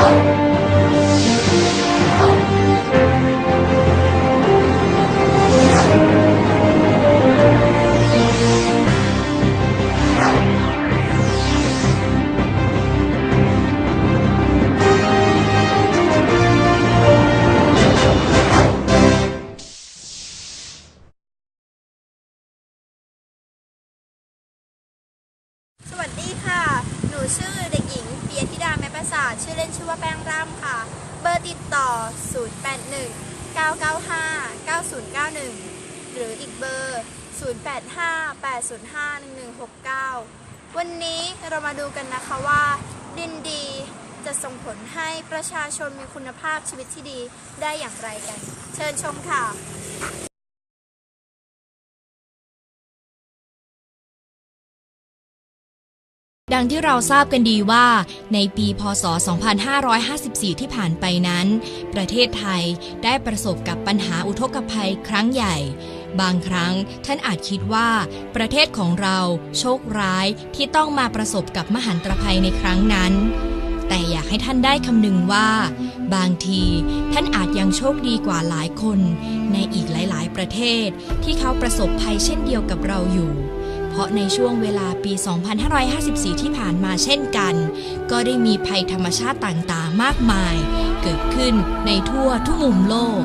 สวัสดีค่ะ หนูชื่อเด็กหญิงเปียธิ่ะ ชื่อเล่นชื่อว่าแป้งร่ำค่ะ เบอร์ติดต่อ 081 995 9091 หรืออีกเบอร์ 085 805 1169 วันนี้เรามาดูกันนะคะว่าดินดีจะส่งผลให้ประชาชนมีคุณภาพชีวิตที่ดีได้อย่างไรกัน เชิญชมค่ะ ดังที่เราทราบกันดีว่า ในปีพศ 2554 ที่ผ่านไปนั้น ประเทศไทยได้ประสบกับปัญหาอุทกภัยครั้งใหญ่ บางครั้งท่านอาจคิดว่า ประเทศของเราโชคร้ายที่ต้องมาประสบกับมหันตภัยในครั้งนั้น แต่อยากให้ท่านได้คำนึงว่า บางทีท่านอาจยังโชคดีกว่าหลายคน ในอีกหลาย ๆ ประเทศที่เขาประสบภัยเช่นเดียวกับเราอยู่าะในช่วงเวลาปี 2554 ที่ผ่านมาเช่นกัน ก็ได้มีภัยธรรมชาติต่างๆ มากมาย เกิดขึ้นในทั่วทุกมุมโลก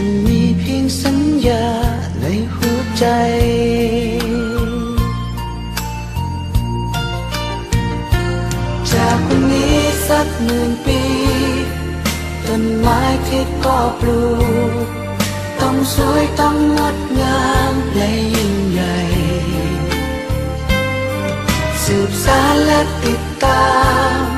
จะมีเพียงสัญญาในหัวใจ จากวันนี้สักหมื่นปี ต้นไม้ที่พ่อปลูก ต้องสวยต้องงดงามและยิ่งใหญ่ สืบสารและติดตาม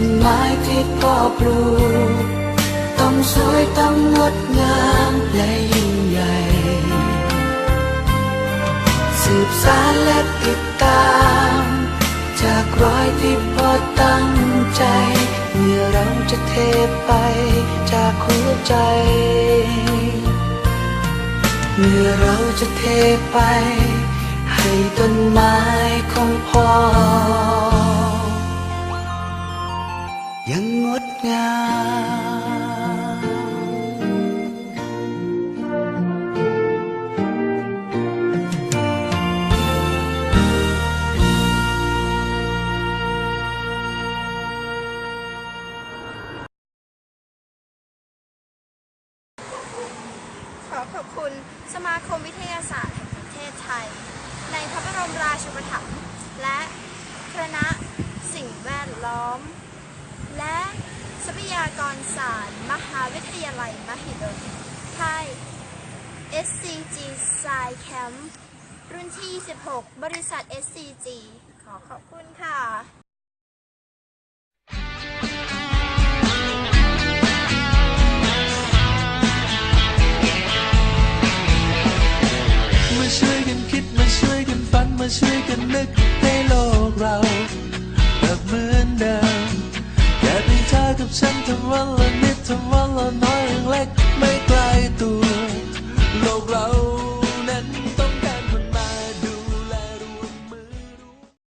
นไม้ที่พ่อปลูกต้องสวยต้องงดงามและยิ่งใหญ่สืบสารและติดตาม จากรอยที่พอตั้งใจเมื่อเราจะเทไปจากหัวใจ เมื่อเราจะเทไป ให้ต้นไม้ของพ่อ คมวิทยาศาสตร์แห่งประเทศไทย ในพระบรมราชูปถัมภ์และคณะสิ่งแวดล้อม และทรัพยากรศาสตร์ มหาวิทยาลัยมหิดลค่าย SCG s i Camp รุ่นที่26บริษัท SCG ขอขอบคุณค่ะ กลับเ